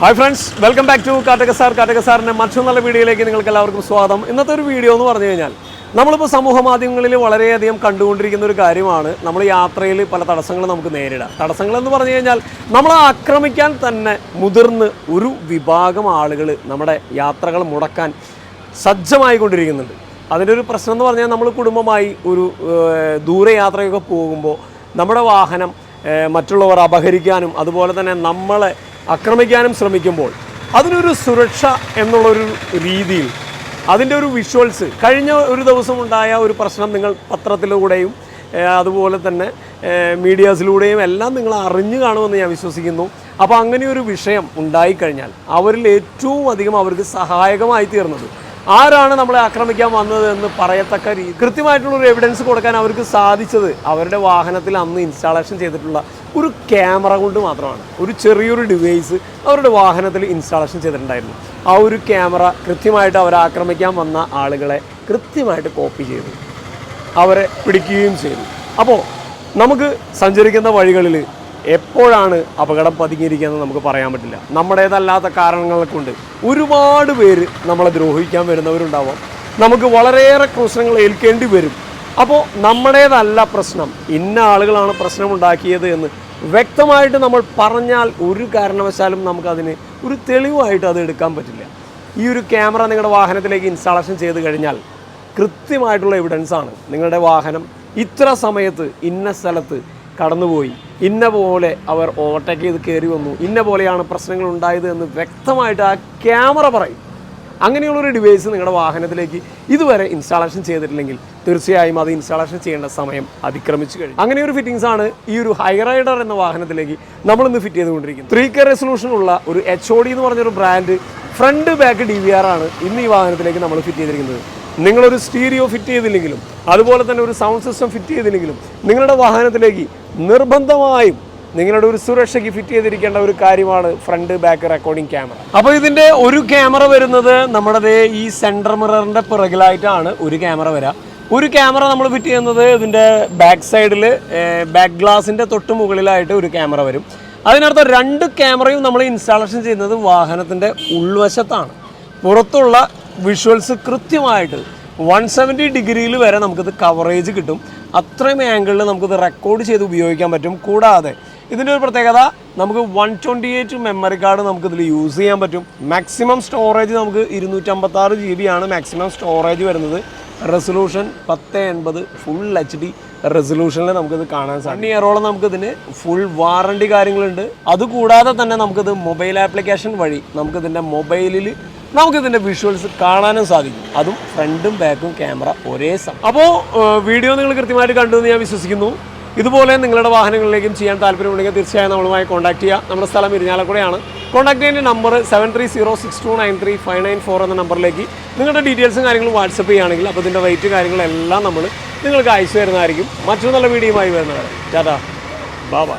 Hi friends welcome back to Kattaka sir Kattaka സാറിന്റെ മറ്റൊരു നല്ല വീഡിയോയിലേക്ക് നിങ്ങൾക്ക് എല്ലാവർക്കും സ്വാഗതം. ഇന്നത്തെ ഒരു വീഡിയോ എന്ന് പറഞ്ഞു കഴിഞ്ഞാൽ നമ്മളിപ്പോൾ സമൂഹ മാധ്യമങ്ങളിൽ വളരെയധികം കണ്ടുകൊണ്ടിരിക്കുന്ന ഒരു കാര്യമാണ് നമ്മൾ യാത്രയിൽ പല തടസ്സങ്ങൾ നമുക്ക് നേരിടാം. തടസ്സങ്ങൾ എന്ന് പറഞ്ഞു കഴിഞ്ഞാൽ നമ്മളെ ആക്രമിക്കാൻ തന്നെ മുതിർന്ന് ഒരു വിഭാഗം ആളുകൾ നമ്മുടെ യാത്രകൾ മുടക്കാൻ സജ്ജമായിക്കൊണ്ടിരിക്കുന്നുണ്ട്. അതിന്റെ ഒരു പ്രശ്നം എന്ന് പറഞ്ഞാൽ നമ്മൾ കുടുംബമായി ഒരു ദൂരയാത്രയൊക്കെ പോകുമ്പോൾ നമ്മുടെ വാഹനം മറ്റുള്ളവർ അപഹരിക്കാനും അതുപോലെ തന്നെ നമ്മളെ ആക്രമിക്കാനും ശ്രമിക്കുമ്പോൾ അതിനൊരു സുരക്ഷ എന്നുള്ളൊരു രീതിയിൽ അതിന്റെ ഒരു വിഷ്വൽസ് കഴിഞ്ഞ ഒരു ദിവസം ഉണ്ടായ ഒരു പ്രശ്നം നിങ്ങൾ പത്രത്തിലൂടെയും അതുപോലെ തന്നെ മീഡിയാസിലൂടെയും എല്ലാം നിങ്ങൾ അറിഞ്ഞു കാണുമെന്ന് ഞാൻ വിശ്വസിക്കുന്നു. അപ്പോൾ അങ്ങനെ ഒരു വിഷയം ഉണ്ടായിക്കഴിഞ്ഞാൽ അവരിൽ ഏറ്റവും അധികം അവർക്ക് സഹായകമായി തീർന്നത് ആരാണ് നമ്മളെ ആക്രമിക്കാൻ വന്നത് എന്ന് പറയത്തക്ക രീതി കൃത്യമായിട്ടുള്ളൊരു എവിഡൻസ് കൊടുക്കാൻ അവർക്ക് സാധിച്ചത് അവരുടെ വാഹനത്തിൽ അന്ന് ഇൻസ്റ്റാളേഷൻ ചെയ്തിട്ടുള്ള ഒരു ക്യാമറ കൊണ്ട് മാത്രമാണ്. ഒരു ചെറിയൊരു ഡിവൈസ് അവരുടെ വാഹനത്തിൽ ഇൻസ്റ്റാളേഷൻ ചെയ്തിട്ടുണ്ടായിരുന്നു. ആ ഒരു ക്യാമറ കൃത്യമായിട്ട് അവരെ ആക്രമിക്കാൻ വന്ന ആളുകളെ കൃത്യമായിട്ട് കോപ്പി ചെയ്തു. അവരെ പിടിക്കുകയും ചെയ്തു. അപ്പോൾ നമുക്ക് സഞ്ചരിക്കുന്ന വഴികളിൽ എപ്പോഴാണ് അപകടം പതുങ്ങിയിരിക്കുകയെന്ന് നമുക്ക് പറയാൻ പറ്റില്ല. നമ്മുടേതല്ലാത്ത കാരണങ്ങളെ കൊണ്ട് ഒരുപാട് പേര് നമ്മളെ ദ്രോഹിക്കാൻ വരുന്നവരുണ്ടാവാം. നമുക്ക് വളരെയേറെ പ്രശ്നങ്ങൾ ഏൽക്കേണ്ടി വരും. അപ്പോൾ നമ്മുടേതല്ല പ്രശ്നം. ഇന്ന ആളുകളാണ് പ്രശ്നമുണ്ടാക്കിയത് എന്ന് വ്യക്തമായിട്ട് നമ്മൾ പറഞ്ഞാൽ ഒരു കാരണവശാലും നമുക്കതിന് ഒരു തെളിവായിട്ട് അത് എടുക്കാൻ പറ്റില്ല. ഈ ഒരു ക്യാമറ നിങ്ങളുടെ വാഹനത്തിലേക്ക് ഇൻസ്റ്റാളേഷൻ ചെയ്ത് കഴിഞ്ഞാൽ കൃത്യമായിട്ടുള്ള എവിഡൻസ് ആണ്. നിങ്ങളുടെ വാഹനം ഇത്ര സമയത്ത് ഇന്ന സ്ഥലത്ത് കടന്നുപോയി. ഇന്ന പോലെ അവർ ഓവർടേക്ക് ചെയ്ത് കയറി വന്നു. ഇന്ന പോലെയാണ് പ്രശ്നങ്ങൾ ഉണ്ടായത് എന്ന് വ്യക്തമായിട്ട് ആ ക്യാമറ പറയും. അങ്ങനെയുള്ളൊരു ഡിവൈസ് നിങ്ങളുടെ വാഹനത്തിലേക്ക് ഇതുവരെ ഇൻസ്റ്റാളേഷൻ ചെയ്തിട്ടില്ലെങ്കിൽ തീർച്ചയായും അത് ഇൻസ്റ്റാളേഷൻ ചെയ്യേണ്ട സമയം അതിക്രമിച്ചു കഴിഞ്ഞു. അങ്ങനെ ഒരു ഫിറ്റിംഗ്സ് ആണ് ഈ ഒരു ഹൈറൈഡർ എന്ന വാഹനത്തിലേക്ക് നമ്മൾ ഇന്ന് ഫിറ്റ് ചെയ്തുകൊണ്ടിരിക്കുന്നത്. ത്രീ കെ റെസൊല്യൂഷൻ ഉള്ള ഒരു എച്ച് ഒ ഡി എന്ന് പറഞ്ഞൊരു brand front back D V R ആണ് ഇന്ന് ഈ വാഹനത്തിലേക്ക് നമ്മൾ ഫിറ്റ് ചെയ്തിരിക്കുന്നത്. നിങ്ങളൊരു സ്റ്റീരിയോ ഫിറ്റ് ചെയ്തില്ലെങ്കിലും അതുപോലെ തന്നെ ഒരു സൗണ്ട് സിസ്റ്റം ഫിറ്റ് ചെയ്തില്ലെങ്കിലും നിങ്ങളുടെ വാഹനത്തിലേക്ക് നിർബന്ധമായും നിങ്ങളുടെ ഒരു സുരക്ഷയ്ക്ക് ഫിറ്റ് ചെയ്തിരിക്കേണ്ട ഒരു കാര്യമാണ് ഫ്രണ്ട് ബാക്ക് റെക്കോർഡിംഗ് ക്യാമറ അപ്പോൾ ഇതിന്റെ ഒരു ക്യാമറ വരുന്നത് നമ്മുടെ ഈ സെൻട്രൽ മിററിന്റെ പിറകിലായിട്ടാണ് ഒരു ക്യാമറ വരിക ഒരു ക്യാമറ നമ്മൾ ഫിറ്റ് ചെയ്യുന്നത് ഇതിന്റെ ബാക്ക് സൈഡിൽ ബാക്ക് ഗ്ലാസിന്റെ തൊട്ട് മുകളിലായിട്ട് ഒരു ക്യാമറ വരും. അതിനർത്ഥം രണ്ട് ക്യാമറയും നമ്മൾ ഇൻസ്റ്റാളേഷൻ ചെയ്യുന്നത് വാഹനത്തിന്റെ ഉൾവശത്താണ്. പുറത്തുള്ള വിഷ്വൽസ് കൃത്യമായിട്ട് വൺ സെവന്റി ഡിഗ്രിയിൽ വരെ നമുക്കിത് കവറേജ് കിട്ടും. അത്രയും ആംഗിളിൽ നമുക്കിത് റെക്കോർഡ് ചെയ്ത് ഉപയോഗിക്കാൻ പറ്റും. കൂടാതെ ഇതിന്റെ ഒരു പ്രത്യേകത നമുക്ക് one twenty eight memory card നമുക്ക് നമുക്കിതിൽ യൂസ് ചെയ്യാൻ പറ്റും. മാക്സിമം സ്റ്റോറേജ് നമുക്ക് ഇരുന്നൂറ്റമ്പത്താറ് ജി ബി ആണ് മാക്സിമം സ്റ്റോറേജ് വരുന്നത്. റെസൊല്യൂഷൻ പത്ത് എൺപത് ഫുൾ എച്ച് ഡി റെസൊല്യൂഷനിൽ നമുക്കിത് കാണാൻ സാധിക്കും. ഇയറോളം നമുക്കിതിന് ഫുൾ വാറണ്ടി കാര്യങ്ങളുണ്ട്. അതുകൂടാതെ തന്നെ നമുക്കിത് മൊബൈൽ ആപ്ലിക്കേഷൻ വഴി നമുക്കിതിന്റെ മൊബൈലിൽ നമുക്കിതിന്റെ വിഷ്വൽസ് കാണാനും സാധിക്കും. അതും ഫ്രണ്ടും ബാക്കും ക്യാമറ ഒരേ സമയം. അപ്പോൾ വീഡിയോ നിങ്ങൾ കൃത്യമായിട്ട് കണ്ടു എന്ന് ഞാൻ വിശ്വസിക്കുന്നു. ഇതുപോലെ നിങ്ങളുടെ വാഹനങ്ങളിലേക്കും ചെയ്യാൻ താല്പര്യമുണ്ടെങ്കിൽ തീർച്ചയായും നമ്മളുമായി കോൺടാക്ട് ചെയ്യുക നമ്മുടെ സ്ഥലം ഇരിഞ്ഞാലക്കുടയാണ് കോൺടാക്ട് ചെയ്യുന്ന number seven three zero six two nine three five nine four എന്ന നമ്പറിലേക്ക് നിങ്ങളുടെ ഡീറ്റെയിൽസും കാര്യങ്ങളും വാട്സപ്പ് ചെയ്യുകയാണെങ്കിൽ അപ്പോൾ ഇതിന്റെ റേറ്റ് കാര്യങ്ങളെല്ലാം നമ്മൾ നിങ്ങൾക്ക് അയച്ചു തരുന്നതായിരിക്കും. മറ്റൊരു നല്ല വീഡിയോയുമായി വരുന്നതാണ് ടാറ്റാ. ബാബാ